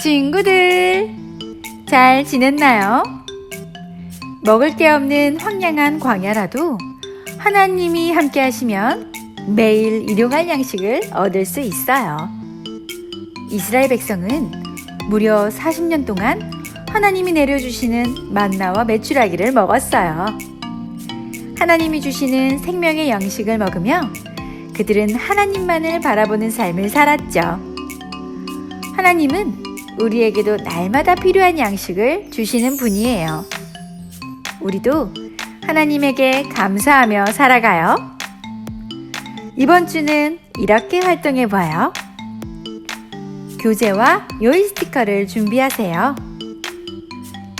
친구들, 잘 지냈나요? 먹을 게 없는 황량한 광야라도 하나님이 함께 하시면 매일 일용할 양식을 얻을 수 있어요. 이스라엘 백성은 무려 40년 동안 하나님이 내려주시는 만나와 메추라기를 먹었어요. 하나님이 주시는 생명의 양식을 먹으며 그들은 하나님만을 바라보는 삶을 살았죠. 하나님은 우리에게도 날마다 필요한 양식을 주시는 분이에요. 우리도 하나님에게 감사하며 살아가요. 이번 주는 이렇게 활동해 봐요. 교재와 요일 스티커를 준비하세요.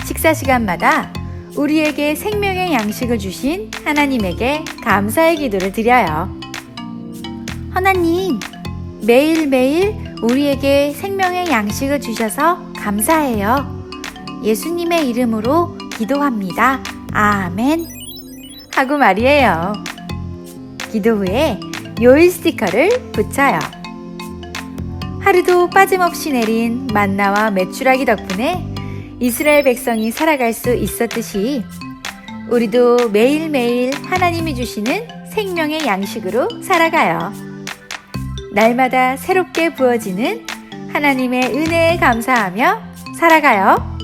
식사 시간마다 우리에게 생명의 양식을 주신 하나님에게 감사의 기도를 드려요. 하나님, 매일매일 우리에게 생명의 양식을 주셔서 감사해요. 예수님의 이름으로 기도합니다. 아멘. 하고 말이에요. 기도 후에 요일 스티커를 붙여요. 하루도 빠짐없이 내린 만나와 메추라기 덕분에 이스라엘 백성이 살아갈 수 있었듯이 우리도 매일매일 하나님이 주시는 생명의 양식으로 살아가요. 날마다 새롭게 부어지는 하나님의 은혜에 감사하며 살아가요.